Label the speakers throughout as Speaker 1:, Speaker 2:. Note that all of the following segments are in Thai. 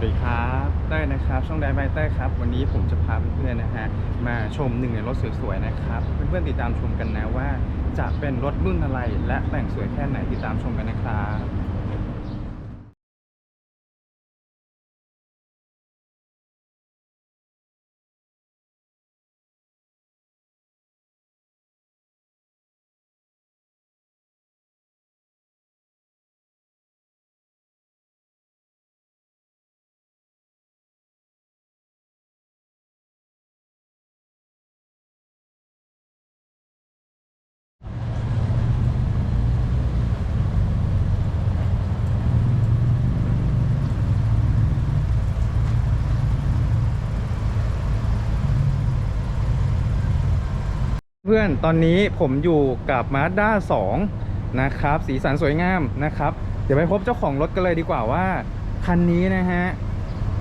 Speaker 1: วัสดีครับเต้ยนะครับช่องไดบายเต้ยครับ วันนี้ผมจะพาเพื่อนๆนะฮะมาชมหนึ่งในรถสวยๆนะครับเพื่อนๆติดตามชมกันนะว่าจะเป็นรถรุ่นอะไรและแต่งสวยแค่ไหนติดตามชมกันนะครับ เพื่อนตอนนี้ผมอยู่กับ Mazda 2 นะครับ สีสันสวยงามนะครับ เดี๋ยวไปพบเจ้าของรถกันเลยดีกว่าว่า คันนี้นะฮะ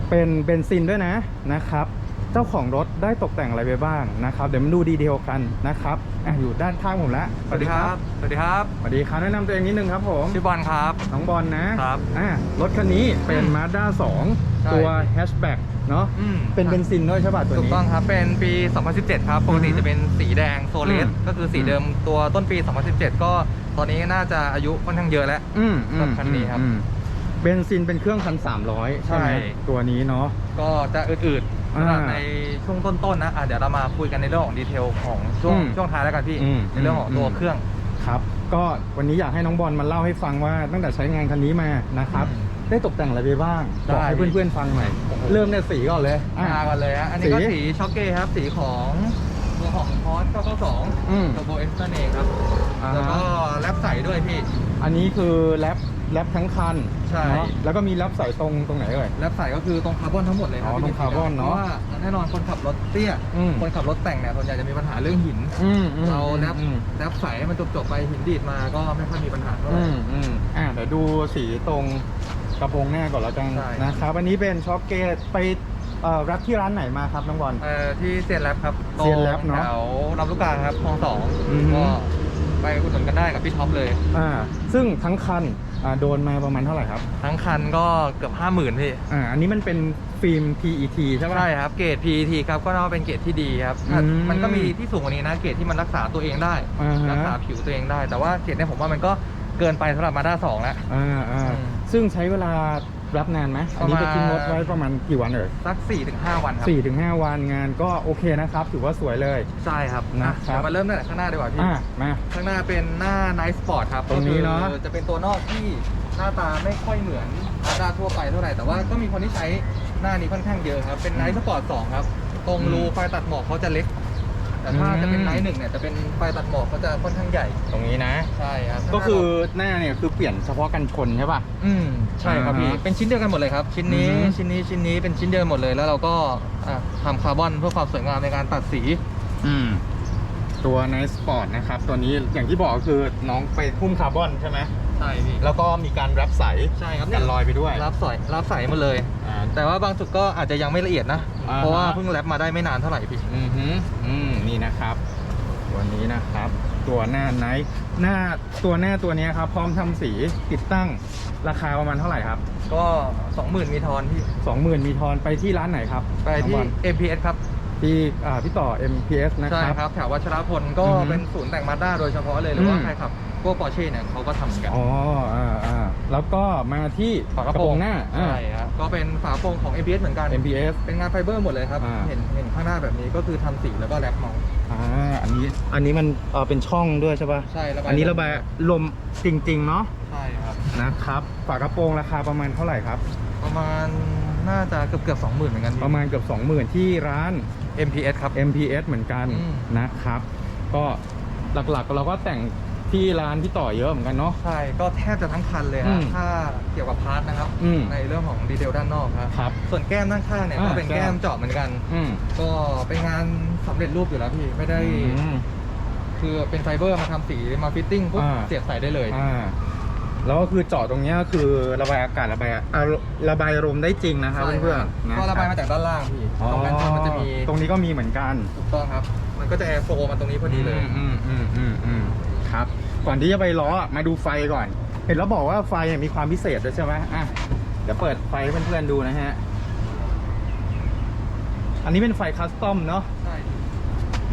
Speaker 1: เป็นเบนซินด้วยนะนะครับ จ้าของรถได้ตกแต่งอะไรไปบ้างนะครับ เดี๋ยวมาดูดีเทลกันนะครับอะอยู่ด้านข้างผมแล้ว
Speaker 2: สวัสดีครับ สวัสดีครับ
Speaker 1: สวัสดีครับแนะนำตัวเองนิดนึงครับผม
Speaker 2: ชื่อบอลครับ
Speaker 1: น้องบอลนะครับอ่ารถคันนี้เป็น Mazda
Speaker 2: ใช่
Speaker 1: 2 ตัวแฮชแบ็กเนาะ
Speaker 2: อืม
Speaker 1: เป็นเบนซินด้วยใช่ป่ะตัว
Speaker 2: ถูก
Speaker 1: นี้
Speaker 2: ต้องครับ เป็นปี 2017 ครับ ปกติ
Speaker 1: อือฮึ
Speaker 2: จะเป็นสีแดงโซเลส
Speaker 1: อืม
Speaker 2: ก็คือสีเดิมตัวต้นปี 2017 ก็ตอนนี้น่าจะอายุค่อนข้างเยอะแล้ว
Speaker 1: อืมอื
Speaker 2: กั
Speaker 1: ม
Speaker 2: บคันนี้ครับ
Speaker 1: อืมเบนซินเป็นเครื่องพันสามร้อยใช่ไหม
Speaker 2: ใช่
Speaker 1: ตัวนี้เนาะ
Speaker 2: ก็จะอืดๆ
Speaker 1: อ่า
Speaker 2: สำหรับในช่วงต้นๆนะอะเดี๋ยวเรามาคุยกันในเรื่องของดีเทลของช่วง
Speaker 1: อืม
Speaker 2: ช่วงท้ายแล้วกันพี่
Speaker 1: อืม
Speaker 2: ในเรื่องของตัว
Speaker 1: อืม
Speaker 2: เครื่อง
Speaker 1: ครับ ก็วันนี้อยากให้น้องบอลมาเล่าให้ฟังว่าตั้งแต่ใช้งานคันนี้มานะครับ
Speaker 2: อืม
Speaker 1: ได้ตกแต่งอะไรไปบ้าง
Speaker 2: ได้
Speaker 1: บอกให้เพื่อนๆฟังหน่อย
Speaker 2: โอ้โห
Speaker 1: เริ่มเนี่ยสีก่อนเลยอะ
Speaker 2: มากันเลยฮะอันนี้ก็
Speaker 1: สี
Speaker 2: สีช็อกเก้ครับสีของตัวของพอร์ต
Speaker 1: อืม
Speaker 2: 992ตัวโบเอ็กซ์นั่นเองครับ
Speaker 1: อ่าฮะ
Speaker 2: แล้วก็แรปใส่ด้วยพี่
Speaker 1: อันนี้คือแรป แรปทั้งคัน
Speaker 2: ใช่
Speaker 1: เนาะแล้วก็มีแรปใส่ตรงตรงไหนเอ่ย
Speaker 2: แรปใส่ก็คือตรงคาร์บอนทั้งหมดเลยครั
Speaker 1: อ๋อตรงคาร์บอนเนอะ
Speaker 2: พราะว่าแน่นอนคนขับรถเตี้ย
Speaker 1: อืม
Speaker 2: คนขับรถแต่งเนี่ยส่วนใหญ่จะมีปัญหาเรื่องหิน
Speaker 1: อืมอืม
Speaker 2: เราแรป
Speaker 1: อืม
Speaker 2: แรปใส่ให้มันจบๆไปหินดีดมาก็ไม่ค่อยมีปัญหาเท่าไห
Speaker 1: อื
Speaker 2: ร่
Speaker 1: มอืมอะเดี๋ยวดูสีตรงกระโปรงหน้าก่อนแล้วกัน
Speaker 2: ใช่
Speaker 1: นะครับอันนี้เป็นช็อปเกตไปเอ่อแรปที่ร้านไหนมาครับน้องบอล
Speaker 2: เอ่อที่เซียนแรปครับ
Speaker 1: เซียนแรปเนอะ
Speaker 2: แถวลำลูกกาครับคลองสอง
Speaker 1: อือฮึ
Speaker 2: ก็ ไปอุดหนุนกันได้กับพี่ท็อปเลย
Speaker 1: อ่าซึ่งทั้งคันอ่าโดนมาประมาณเท่าไหร่ครับ
Speaker 2: ทั้งคันก็เกือบห้าหมื่นพี่
Speaker 1: อ่าอันนี้มันเป็นฟิล์ม PET ใช่ปะ
Speaker 2: ใช่ครับเกรด PET ครับก็นับว่าเป็นเกรดที่ดีครับ
Speaker 1: อืม
Speaker 2: มันก็มีที่สูงกว่านี้นะเกรดที่มันรักษาตัวเองได้
Speaker 1: อ่าฮะ
Speaker 2: รักษาผิวตัวเองได้ แต่ว่าเกรดเนี่ยผมว่ามันก็เกินไปสำหรับมาด้าสองแล้ว
Speaker 1: อ่าอ่า
Speaker 2: อืม
Speaker 1: ซึ่งใช้เวลา รับนานไหมอันนี้ไป
Speaker 2: ประมาณ
Speaker 1: ทิ้งรถไว้ประมาณกี่วันเอ่ย
Speaker 2: สัก4ี่ถึงห้าวันครับ
Speaker 1: สี่ถึงห้าวันงานก็โอเคนะครับ ถือว่าสวยเลย
Speaker 2: ใช่ครับ
Speaker 1: นะครับ
Speaker 2: เดี๋ยวมาเริ่มตั้งแต่ข้างหน้าดีกว่าพี่
Speaker 1: อ่ามา
Speaker 2: ข้างหน้าเป็นหน้า Night Sport ครับ
Speaker 1: ตรงนี้เนอะ
Speaker 2: ก็คือจะเป็นตัวนอกที่หน้าตาไม่ค่อยเหมือนมาด้าทั่วไปเท่าไหร่แต่ว่าก็มีคนที่ใช้หน้านี้ค่อนข้างเยอะครับเป็น Night Sport 2ครับ ตรงรูไฟตัดหมอกเขาจะเล็ก แต่ถ้าจะเป็น Night 1เนี่ยจะเป็นไฟตัดหมอกเขาจะค่อนข้างใหญ่
Speaker 1: ตรงนี้นะ
Speaker 2: ใช่ครับ
Speaker 1: ก็คือหน้าเนี่ยคือเปลี่ยนเฉพาะกันชนใช่ป่ะ
Speaker 2: อืมใช่ครับพี่
Speaker 1: อ่าฮะ
Speaker 2: เป็นชิ้นเดียวกันหมดเลยครับ ชิ้นนี้
Speaker 1: อือฮึ
Speaker 2: ชิ้นนี้ชิ้นนี้เป็นชิ้นเดียวกันหมดเลยแล้วเราก็อะทำคาร์บอนเพื่อความสวยงามในการตัดสี
Speaker 1: อืมตัว Nice Sport นะครับ ตัวนี้อย่างที่บอกก็คือน้องไปพุ่มคาร์บอนใช่ไหม
Speaker 2: ใช่พี่
Speaker 1: แล้วก็มีการแรปใส
Speaker 2: ใช่ครับ
Speaker 1: กันรอยไปด้วย
Speaker 2: รับใส่รับใส่มาเลย
Speaker 1: อ่า
Speaker 2: แต่ว่าบางจุดก็อาจจะยังไม่ละเอียดนะ
Speaker 1: อ่าฮะ
Speaker 2: เพราะว่าเพิ่งแรปมาได้ไม่นานเท่าไหร่พี่
Speaker 1: อือหืออืมนี่นะครับ ตัวนี้นะครับ ตัวหน้าไนท์หน้าตัวหน้าตัวเนี้ยครับ พร้อมทำสีติดตั้งราคาประมาณเท่าไหร่ครับ
Speaker 2: ก็ 20,000 มีทอนพี่
Speaker 1: 20,000 มีทอนไปที่ร้านไหนครับ
Speaker 2: ไปที่
Speaker 1: น้องบอล
Speaker 2: MPS ครับ
Speaker 1: ที่อ่าพี่ต่อ MPS นะ
Speaker 2: ใช่
Speaker 1: ครับ
Speaker 2: ครับแถววัชรพลก็
Speaker 1: อือฮึ
Speaker 2: เป็นศูนย์แต่งมาด้าโดยเฉพาะเลยหรือว่า
Speaker 1: อืม
Speaker 2: ใครขับพ วกปอร์เช่เนี่ยเขาก็ทำเหมือนกัน
Speaker 1: อ๋ออ่าอ่าแล้วก็มาที่
Speaker 2: ฝากระโปรง
Speaker 1: หน้าอ่า
Speaker 2: ใช่ครับก็เป็นฝากระโปรงของ MPS เหมือนกัน
Speaker 1: MPS
Speaker 2: เป็นงานไฟเบอร์หมดเลยครับ
Speaker 1: อ่า
Speaker 2: เห็นเห็นข้างหน้าแบบนี้ก็คือทำสีแล้วก็แรปเมา
Speaker 1: อ่าอันนี้อันนี้มันเออเป็นช่องด้วยใช่ป่ะ
Speaker 2: ใช่ระบาย
Speaker 1: อันนี้ระบายลมจริงๆเนาะ
Speaker 2: ใช่ครับ
Speaker 1: นะครับฝากระโปรงราคาประมาณเท่าไหร่ครับ
Speaker 2: ประมาณน่าจะเกือบเกือบสองหมื่นเหมือนกันพี่
Speaker 1: ประมาณเกือบ20,000 ที่ร้าน
Speaker 2: MPS ครับ
Speaker 1: MPS เหมือนกัน
Speaker 2: อืม
Speaker 1: นะครับ ก็หลักๆเราก็แต่ง ที่ร้านที่ต่อเยอะเหมือนกันเนาะ
Speaker 2: ใช่ ก็แทบจะทั้งคันเลย
Speaker 1: อื
Speaker 2: ฮะ
Speaker 1: ม
Speaker 2: ถ้าเกี่ยวกับพาร์ทนะครับ
Speaker 1: อืม
Speaker 2: ในเรื่องของดีเทลด้านนอกครับ
Speaker 1: ครับ
Speaker 2: ส่วนแก้มด้านข้างเนี่ย
Speaker 1: อ่า
Speaker 2: ก็เป็น
Speaker 1: แก้
Speaker 2: แก้
Speaker 1: ม
Speaker 2: มเจาะเหมือนกัน
Speaker 1: อืม
Speaker 2: ก็เป็นงานสำเร็จรูปอยู่แล้วพี่ ไม่ได้
Speaker 1: อืม
Speaker 2: คือเป็นไฟเบอร์มาทำสีมาฟิตติ้งปุ๊บ
Speaker 1: อ่า
Speaker 2: เสียบใส่ได้เลย
Speaker 1: อ่าแล้วก็คือเจาะตรงเนี้ยก็คือระบายอากาศระบายอ่าระบายลมได้จริงนะครับ
Speaker 2: ใช่
Speaker 1: เพื่อนๆนะ
Speaker 2: ก็ระบายมาจากด้านล่างพี่
Speaker 1: อ๋อ
Speaker 2: ตรงนั้นมันจะมี
Speaker 1: ตรงนี้ก็มีเหมือนกัน
Speaker 2: ถูกต้องครับ มันก็จะแอร์โฟมาตรงนี้พอดีเลย
Speaker 1: อืมอืมอืมอืม ครับ ก่อนที่จะไปล้อมาดูไฟก่อน เห็นแล้วบอกว่าไฟมีความพิเศษด้วยใช่ไหมอะเดี๋ยวเปิดไฟให้เพื่อนๆดูนะฮะ อันนี้เป็นไฟคัสตอมเนาะ
Speaker 2: ใช่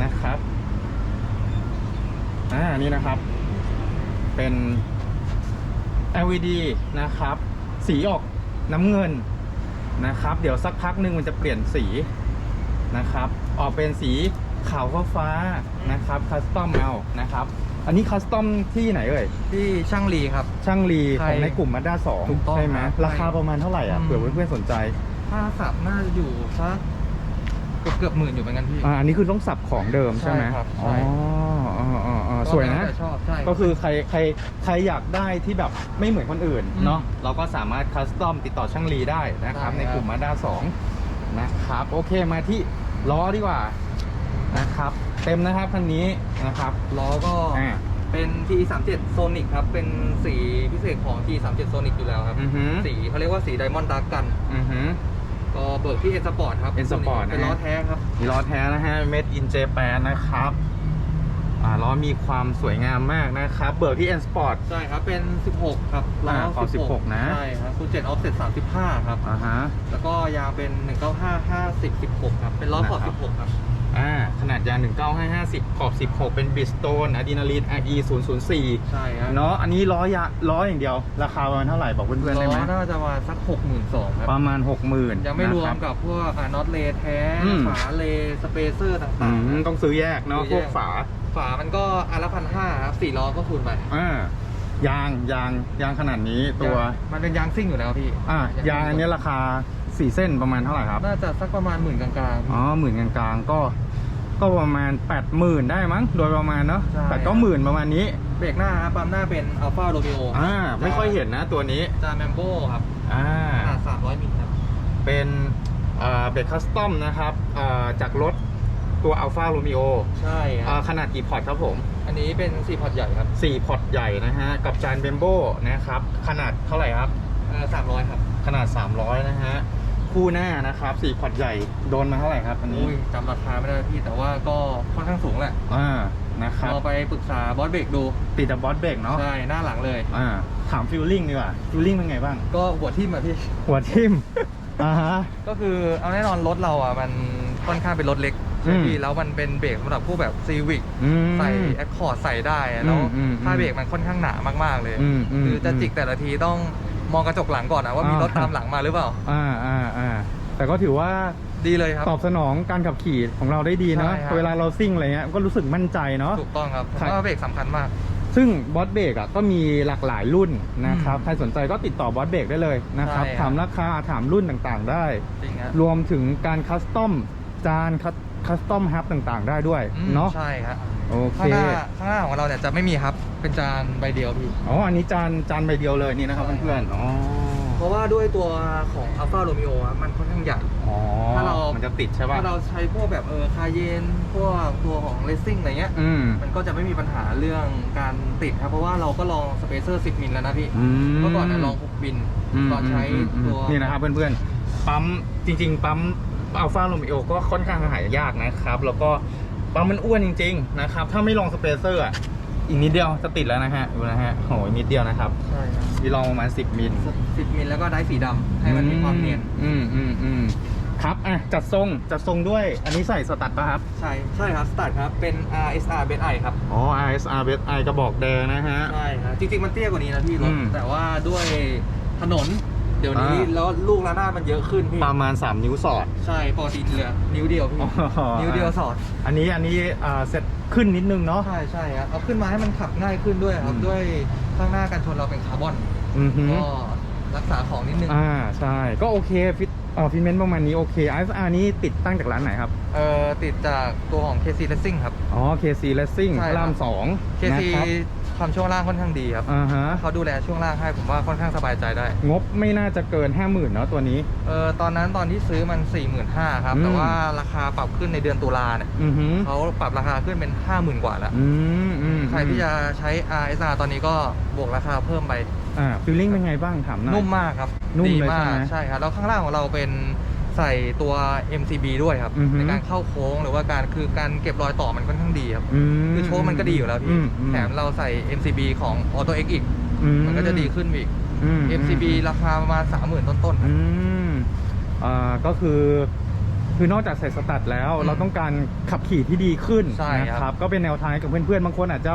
Speaker 1: นะครับอ่านี่นะครับ เป็น LED นะครับ สีออกน้ำเงินนะครับ เดี๋ยวสักพักหนึ่งมันจะเปลี่ยนสีนะครับ ออกเป็นสีขาวฟ้านะครับคัสตอมเอานะครับ อันนี้คัสตอมที่ไหนเอ่ย
Speaker 2: ที่ช่างลีครับ
Speaker 1: ช่างลี
Speaker 2: ใช่
Speaker 1: ของในกลุ่มมาด้าสอง
Speaker 2: ถูกต้อง
Speaker 1: ใช่ไหม
Speaker 2: ครับ
Speaker 1: ราคาประมาณเท่าไหร่อะ
Speaker 2: อืม
Speaker 1: เผื่อเพื่อนๆสนใจ
Speaker 2: ถ้าสับน่าจะอยู่สักเกือบเกือบหมื่นอยู่เหมือนกันพี่
Speaker 1: อ่าอันนี้คือต้องสับของเดิมใช่ไหม
Speaker 2: ใช่ครับ
Speaker 1: อ๋อ
Speaker 2: ใช่
Speaker 1: อ๋ออ๋ออ๋อสวยนะ
Speaker 2: ก็แล้แต่ชอบใช่
Speaker 1: ก็คือใครใครใครอยากได้ที่แบบไม่เหมือนคนอื่น
Speaker 2: อืม
Speaker 1: เนาะเราก็สามารถคัสตอมติดต่อช่างลีได้นะครับ
Speaker 2: ได้
Speaker 1: ใน
Speaker 2: ครับ
Speaker 1: กลุ่มมาด้าสองนะครับ โอเคมาที่ล้อดีกว่านะครับ เต็มนะครับคันนี้นะครับ
Speaker 2: ล้อก็
Speaker 1: อ่า
Speaker 2: เป็น T37 Sonic ครับ เป็นสีพิเศษของ T37 Sonic อยู่แล้วครับ
Speaker 1: อือหือ
Speaker 2: สีเขาเรียกว่าสี Diamond Dark กัน
Speaker 1: อือหือ
Speaker 2: ก็เบิกที่ N Sport ครับ
Speaker 1: N Sport
Speaker 2: เป็น
Speaker 1: นะฮะ
Speaker 2: ล้อแท้ครับ
Speaker 1: มีล้อแท้นะฮะ made in Japan นะครับ อ่าล้อมีความสวยงามมากนะครับ เบิกที่ N Sport
Speaker 2: ใช่ครับ เป็น 16 ครับล้อ
Speaker 1: อ่าขอบ16นะ
Speaker 2: ใช่ครับคู7 offset 35 ครับ
Speaker 1: อ่าฮะ
Speaker 2: แล้วก็ยางเป็น 195 50 16 ครับ เป็นล้อขอบ
Speaker 1: นะครับ
Speaker 2: 16 ครับ
Speaker 1: อ่าขนาดยาง 19550 ขอบ 16 เป็น Bridgestone Adrenaline RE 004
Speaker 2: ใช่ครับ
Speaker 1: เนาะอันนี้ล้อยาล้ออย่างเดียว ราคาประมาณเท่าไหร่บอกเพื่อนๆได้ไหม
Speaker 2: ล้อน่าจะมาสัก 62,000ครับ
Speaker 1: ประมาณ 60,000
Speaker 2: ยังไม่รว
Speaker 1: นะค
Speaker 2: ม
Speaker 1: บ
Speaker 2: กับพวกอ่าน็อตเลแท้
Speaker 1: อืม
Speaker 2: ฝาเลสเปเซอร์
Speaker 1: อื
Speaker 2: ต่าง
Speaker 1: มต้องซื้อแยกเนาะ
Speaker 2: ซื้อ
Speaker 1: พ
Speaker 2: แยก
Speaker 1: วกฝา
Speaker 2: ๆฝามันก็อันละพันห้าครับสี่ล้อก็คูณไป
Speaker 1: อ่ายางยางยางขนาดนี้ตัว
Speaker 2: มันเป็นยางซิ่งอยู่แล้วพี่
Speaker 1: อ่ายางอันนี้ราคา 4เส้นประมาณเท่าไหร่ครับ
Speaker 2: น่าจะสักประมาณหมื่นกลางๆ
Speaker 1: อ๋อหมื่นกลางๆก็ ก็ประมาณ80,000ได้มั้ง โดยประมาณเนาะ
Speaker 2: ใช่
Speaker 1: แต่ก็หมื่นประมาณนี้
Speaker 2: เบรกหน้าครับปั๊มหน้าเป็นอัลฟาโรมิโอ
Speaker 1: อ่า ไม่ค่อยเห็นนะตัวนี้
Speaker 2: จาแมมโบครับ
Speaker 1: อ่า
Speaker 2: ขนาด300มิลครับ
Speaker 1: เป็นอ่าเบรกคัสตอมนะครับอ่าจากรถตัว Alfa Romeo
Speaker 2: ใช่ค
Speaker 1: อ่า
Speaker 2: รับ
Speaker 1: ขนาดกี่พอร์ตครับผม
Speaker 2: อันนี้เป็น4พอร์ตใหญ่ครับ
Speaker 1: 4 พอร์ตใหญ่นะฮะ กับจานเบมโบนะครับ ขนาดเท่าไหร่ครับ
Speaker 2: เอ่อ300 ครับ
Speaker 1: ขนาด 300 นะฮะ คู่หน้านะครับ4พอร์ตใหญ่โดนมาเท่าไหร่ครับอันนี้
Speaker 2: อุ้ยจำราคาไม่ได้พี่แต่ว่าก็ค่อนข้างสูงแหละ
Speaker 1: อ่านะครับ
Speaker 2: เราไปปรึกษาบอสเบรกดู
Speaker 1: ติดดับบอสเบรกเนาะ
Speaker 2: ใช่หน้าหลังเลย
Speaker 1: อ่าถามฟิลลิ่งดีกว่าฟิลลิ่งเป็นไงบ้าง
Speaker 2: ก็หัวทิ่มอะพี่
Speaker 1: หัวทิ่มอ่าฮะ
Speaker 2: ก็คือเอาแน่นอนรถเราอะมันค่อนข้างเป็นรถเล็ก
Speaker 1: อืม
Speaker 2: พี่แล้วมันเป็นเบรกสำหรับพวกแบบซีวิก
Speaker 1: อืม
Speaker 2: ใส่แอคคอร์ดใส่ได้อะแล้ว
Speaker 1: อืมอืม
Speaker 2: ผ้าเบรกมันค่อนข้างหนามากๆเลย
Speaker 1: อืมอืม
Speaker 2: คือจะ
Speaker 1: อืม
Speaker 2: จิกแต่ละทีต้อง มองกระจกหลังก่อนนะว่ามี
Speaker 1: อ่าร
Speaker 2: รถตามหลังมาหรือเปล่า
Speaker 1: อ่าอ่าอ่าแต่ก็ถือว่า
Speaker 2: ดีเลยครับ
Speaker 1: ตอบสนองการขับขี่ของเราได้ดีเนาะ
Speaker 2: ใช่ครับ
Speaker 1: เวลาเราซิ่งอะไรเงี้ยก็รู้สึกมั่นใจเนาะ
Speaker 2: ถูกต้องครับผม
Speaker 1: ครับ
Speaker 2: ว่าเบรกสำคัญมาก
Speaker 1: ซึ่งบอสเบรกอะก็มีหลากหลายรุ่นนะครับ
Speaker 2: อืม
Speaker 1: ใครสนใจก็ติดต่อบอสเบรกได้เลยนะครับ
Speaker 2: ใช่ครับ
Speaker 1: ถามราคาถามรุ่นต่างๆได้
Speaker 2: จริงฮะ
Speaker 1: รวมถึงการคัสตอมจานคัสตอมฮับต่างๆ ได้ด้วย
Speaker 2: อืม
Speaker 1: เนาะ
Speaker 2: ใช่ครับ
Speaker 1: โอเค
Speaker 2: ข้างหน้าข้างหน้าของเราเนี่ยจะไม่มีครับ เป็นจานใบเดียวพี่
Speaker 1: อ๋อ อันนี้จานจานใบเดียวเลยนี่นะครับ
Speaker 2: ใช่
Speaker 1: เพื่อนๆ อ๋อ
Speaker 2: เพราะว่าด้วยตัวของ Alfa Romeo อะมันค่อนข้างใหญ่
Speaker 1: อ๋อ
Speaker 2: ถ้าเรา
Speaker 1: มันจะติดใช่ป่ะ
Speaker 2: ถ้าเราใช้พวกแบบเออคาเยนพวกตัวของเลสซิ่งอะไรเงี้ย
Speaker 1: อืม
Speaker 2: มันก็จะไม่มีปัญหาเรื่องการติดครับ เพราะว่าเราก็ลองสเปเซอร์ 10 มิลแล้วนะพี่
Speaker 1: อืม
Speaker 2: เมื่อก่อนเนี่ยลอง6บิน
Speaker 1: ม
Speaker 2: ตอนใช้
Speaker 1: อืมอืม
Speaker 2: ตัว
Speaker 1: นี่นะครับเพื่อนๆ ปั๊มจริง ๆ ปั๊มอัลฟาโรมิโอก็ค่อนข้างหายากนะครับ แล้วก็ ปั๊มมันอ้วนจริง ๆ นะครับ ถ้าไม่ลองสเปเซอร์อะอีกนิดเดียวจะติดแล้วนะฮะดูนะฮะโหยนิดเดียวนะครับ
Speaker 2: ใช่ครับ
Speaker 1: ที่ลองประมาณ 10 มิล
Speaker 2: 10มิลแล้วก็ได้สีดำให้มันมีความเนียน
Speaker 1: อืมอืมอืมครับอะจัดทรงจัดทรงด้วย อันนี้ใส่สตัดป่ะครับ
Speaker 2: ใช่ใช่ครับสตาร์ทครับเป็น RSR เป็น I ครับ
Speaker 1: อ๋อ RSR b s i กระบอกแดงนะฮะ
Speaker 2: ใช่ครับจริงๆมันเตี้ยกว่านี้นะพี่รถ
Speaker 1: อืม
Speaker 2: แต่ว่าด้วยถนนเดี๋ยวนี้
Speaker 1: อ่า
Speaker 2: แล้วลูกระนาดมันเยอะขึ้นพี่
Speaker 1: ประมาณ 3 นิ้วสอด
Speaker 2: ใช่ปกติเหลือนิ้วเดียวพี่
Speaker 1: อ๋อ
Speaker 2: นิ้วเดียวสอด
Speaker 1: อันนี้อันนี้อ่าเซ็ตขึ้นนิดนึงเนาะ
Speaker 2: ใช่ใช่ครับเอาขึ้นมาให้มันขับง่ายขึ้นด้วยครับ
Speaker 1: อืม
Speaker 2: ด้วยข้างหน้ากันชนเราเป็นคาร์บอน
Speaker 1: อือหือ
Speaker 2: ก็รักษาของนิดนึง
Speaker 1: อ่าใช่ ก็โอเคฟิตเอ่อฟิตเมนต์ประมาณนี้โอเค ISR นี้ติดตั้งจากร้านไหนครับ
Speaker 2: เอ่อติดจากตัวของ KC Racing ครับ
Speaker 1: อ๋อ KC Racing
Speaker 2: ใช่
Speaker 1: พ
Speaker 2: ครับ
Speaker 1: ระรามสอง
Speaker 2: KC
Speaker 1: นะครับ
Speaker 2: ทำช่วงล่างค่อนข้างดีครับ
Speaker 1: อ่าฮะ
Speaker 2: เขาดูแลช่วงล่างให้ผมว่าค่อนข้างสบายใจได้
Speaker 1: งบไม่น่าจะเกิน 50,000เนาะตัวนี้
Speaker 2: เออตอนนั้นตอนที่ซื้อมัน 4 5 0 0 0ครับ
Speaker 1: อืม
Speaker 2: แต่ว่าราคาปรับขึ้นในเดือนตุลาเนี่ย
Speaker 1: อือหือ
Speaker 2: เขาปรับราคาขึ้นเป็น 50,000 กว่าแล้ว
Speaker 1: อืมอืม
Speaker 2: ใครที่จะใช้ RSR ตอนนี้ก็บวกราคาเพิ่มไป
Speaker 1: อ่าฟีลลิ่งเป็นไงบ้างถามหน่อย
Speaker 2: นุ่มมากครับ
Speaker 1: นุ่ม
Speaker 2: ดี
Speaker 1: เลย
Speaker 2: มา
Speaker 1: ใช่
Speaker 2: ก
Speaker 1: ไหม
Speaker 2: ใช่ครับแล้วข้างล่างของเราเป็น ใส่ตัว MCB ด้วยครับ
Speaker 1: อือฮึ
Speaker 2: ในการเข้าโค้งหรือว่าการคือการเก็บรอยต่อมันค่อนข้างดีครับ
Speaker 1: อืม
Speaker 2: คือโชว์มันก็ดีอยู่แล้วพี่
Speaker 1: มอื
Speaker 2: แถมเราใส่ MCB ของ Auto X อีก
Speaker 1: อื
Speaker 2: มันก็จะดีขึ้นไปอีก
Speaker 1: อืม
Speaker 2: MCB ราคาประมาณ 30,000 ต้นๆ
Speaker 1: อืมอ่าก็คือคือนอกจากใส่สตัดแล้ว
Speaker 2: อืม
Speaker 1: เราต้องการขับขี่ที่ดีขึ้น
Speaker 2: ใช่ครับ
Speaker 1: นะครับ ก็เป็นแนวทางให้กับเพื่อนๆบางคนอาจจะ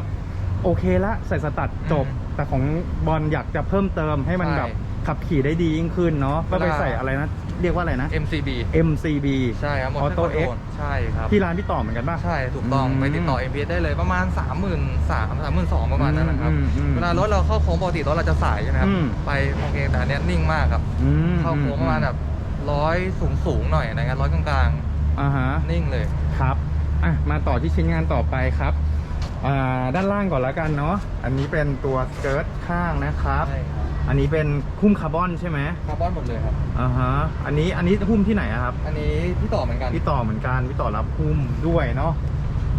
Speaker 1: โอเคละใส่สตัดจบ
Speaker 2: อืม
Speaker 1: แต่ของบอลอยากจะเพิ่มเติมให้มัน
Speaker 2: ใช่
Speaker 1: แบบ ขับขี่ได้ดียิ่งขึ้นเนาะก็ไป
Speaker 2: เวลา
Speaker 1: ใส่อะไรนะ เรียกว่าอะไรนะ
Speaker 2: MCB
Speaker 1: MCB
Speaker 2: ใช่ครับหมด
Speaker 1: Auto X
Speaker 2: ใช่ครับ
Speaker 1: ที่ร้านพี่ต่อเหมือนกันป่ะ
Speaker 2: ใช่ถูกต้อง
Speaker 1: อืม
Speaker 2: ไปติดต่อ MPS ได้เลยประมาณ 3 3 0 0 0 3 3 2 0 0ประมาณนั้นนะครับ
Speaker 1: อืมอืม
Speaker 2: เวลารถเราเข้าโค้งปกติรถเราจะสายใช่ไหมครับ
Speaker 1: อืม
Speaker 2: ไปโอเคแต่อันเนี้ยนิ่งมากครับ
Speaker 1: อืม
Speaker 2: เข้าโค้งประมาณแบบร้อยสูงสูงๆหน่อยนะครับร้อยกลาง
Speaker 1: อ่าฮะ
Speaker 2: ๆนิ่งเลย
Speaker 1: ครับ อะ มาต่อที่ชิ้นงานต่อไปครับ อ่า ด้านล่างก่อนแล้วกันเนาะ อันนี้เป็นตัวสเกิร์ตข้างนะครับ
Speaker 2: ใช่ครับ
Speaker 1: อันนี้เป็นหุ้มคาร์บอนใช่ไหม
Speaker 2: คาร์บอนหมดเลยครับ
Speaker 1: อ่าฮะ อันนี้อันนี้หุ้มที่ไหนอะครับ
Speaker 2: อันนี้พี่ต่อเหมือนกัน
Speaker 1: พี่ต่อเหมือนกันพี่ต่อรับหุ้มด้วยเนาะ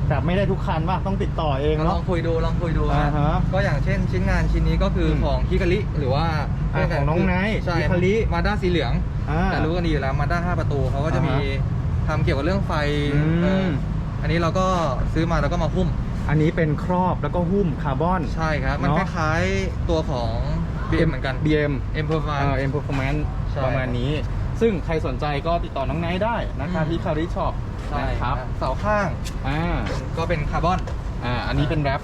Speaker 1: แต่ไม่ได้ทุกคันป่ะต้องติดต่อเอง
Speaker 2: ล
Speaker 1: เนาะ
Speaker 2: องคุยดูลองคุยดู
Speaker 1: อ่าฮะ
Speaker 2: ก็อย่างเช่นชิ้นงานชิ้นนี้ก็คืออ
Speaker 1: ม
Speaker 2: ของคิกาลิหรือว่า
Speaker 1: อ่าของน้องไนท์
Speaker 2: ใช่
Speaker 1: ฮิคาริ
Speaker 2: มาด้าสีเหลือง
Speaker 1: อ่า
Speaker 2: แต่รู้กันดีอยู่แล้วมาด้า5ประตูเขาก็จะ
Speaker 1: อ่าฮะ
Speaker 2: มีทำเกี่ยวกับเรื่องไฟ
Speaker 1: อืม
Speaker 2: เอ่ออันนี้เราก็ซื้อมาแล้วก็มาหุ้ม
Speaker 1: อันนี้เป็นครอบแล้วก็หุ้มคาร์บอน
Speaker 2: ใช่ครับ มัน
Speaker 1: เน
Speaker 2: ค
Speaker 1: อะ
Speaker 2: ล้ายๆตัวของ BM เหมือนกัน
Speaker 1: BM
Speaker 2: M p e r f o r m
Speaker 1: เอ่อ
Speaker 2: a n
Speaker 1: M Performance
Speaker 2: ใช่
Speaker 1: ประมาณนี้ ซึ่งใครสนใจก็ติดต่อน้องไนท์ได้นะครับ
Speaker 2: อืม
Speaker 1: ที่คาริช็อป
Speaker 2: ใช่
Speaker 1: นะค
Speaker 2: ค
Speaker 1: รั
Speaker 2: รับบเสาข้าง
Speaker 1: อ่า
Speaker 2: ก็เป็นคาร์บอน
Speaker 1: อ่าอันนี้เป็นแรป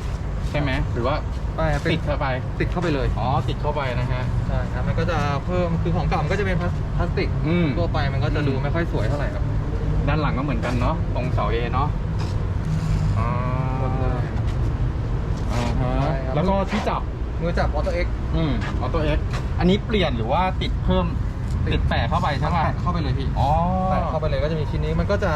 Speaker 1: ใช่ไหมหรือว่า
Speaker 2: ไม่เป็น
Speaker 1: ติดเข้าไป
Speaker 2: ติดเข้าไปเลย
Speaker 1: อ๋อติดเข้าไปนะฮะ
Speaker 2: ใช่ครับมันก็จะเพิ่มคือของเก่ามันก็จะเป็นพลาสพลาสติก
Speaker 1: อืม
Speaker 2: ทั่วไปมันก็จะดู
Speaker 1: อืม
Speaker 2: ไม่ค่อยสวยเท่าไหร่ครับ
Speaker 1: ด้านหลังก็เหมือนกันเนาะตรงเสาเอเนาะอ๋อ
Speaker 2: หมดเลย
Speaker 1: อ่าฮะ
Speaker 2: ใช่ครับ
Speaker 1: แล้วก็ที่จับ
Speaker 2: มือจับออโต้เอ็ก
Speaker 1: อืมออโต้เอ็กอันนี้เปลี่ยนหรือว่าติดเพิ่มติดแปะเข้าไปใช่ป่ะ
Speaker 2: แปะเข้าไปเลยพี่
Speaker 1: อ๋อ
Speaker 2: แปะเข้าไปเลยก็จะมีชิ้นนี้มันก็จะ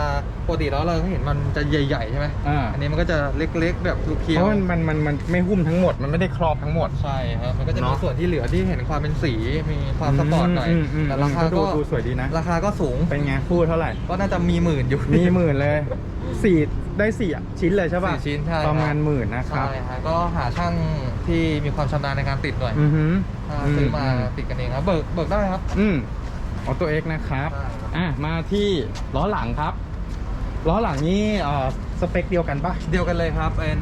Speaker 2: ปกติแล้วเราเห็นมันจะใหญ่ๆใช่ไหม
Speaker 1: อ่า
Speaker 2: อันนี้มันก็จะเล็กๆแบบเคีย
Speaker 1: เพ
Speaker 2: ว
Speaker 1: ราะมันมันมันมันไม่หุ้มทั้งหมดมันไม่ได้ครอบทั้งหมด
Speaker 2: ใช่ครับมันก็จะ
Speaker 1: เน
Speaker 2: มี
Speaker 1: อะ
Speaker 2: ส่วนที่เหลือที่เห็นความเป็นสีมีความสปอร์ตหน่อย
Speaker 1: มม
Speaker 2: แต่ราคา
Speaker 1: ดู
Speaker 2: ก็
Speaker 1: ดูสวยดีนะ
Speaker 2: ราคาก็สูง
Speaker 1: เป็นไงพูดเท่าไหร่
Speaker 2: ก็น่าจะมีหมื่นอยู่
Speaker 1: มีหมื่นเลยสี่ ได้สี่ชิ้นเลยใช่ป่ะ
Speaker 2: สี่ชิ้นใช่
Speaker 1: ประมาณหมื่นนะครับ
Speaker 2: ใช่ฮะก็หาช่างที่มีความชำนาญในการติดหน่อย
Speaker 1: อือหือ
Speaker 2: ถ้าซื้อมาติดกันเองครับเบิกเบิกได้ครับ
Speaker 1: อืมออโต้เอ็กนะครับ
Speaker 2: ใช่ครับ
Speaker 1: อะมาที่ล้อหลังครับล้อหลังนี่เอ่อสเปคเดียวกันปะ
Speaker 2: เดียวกันเลยครับเป็น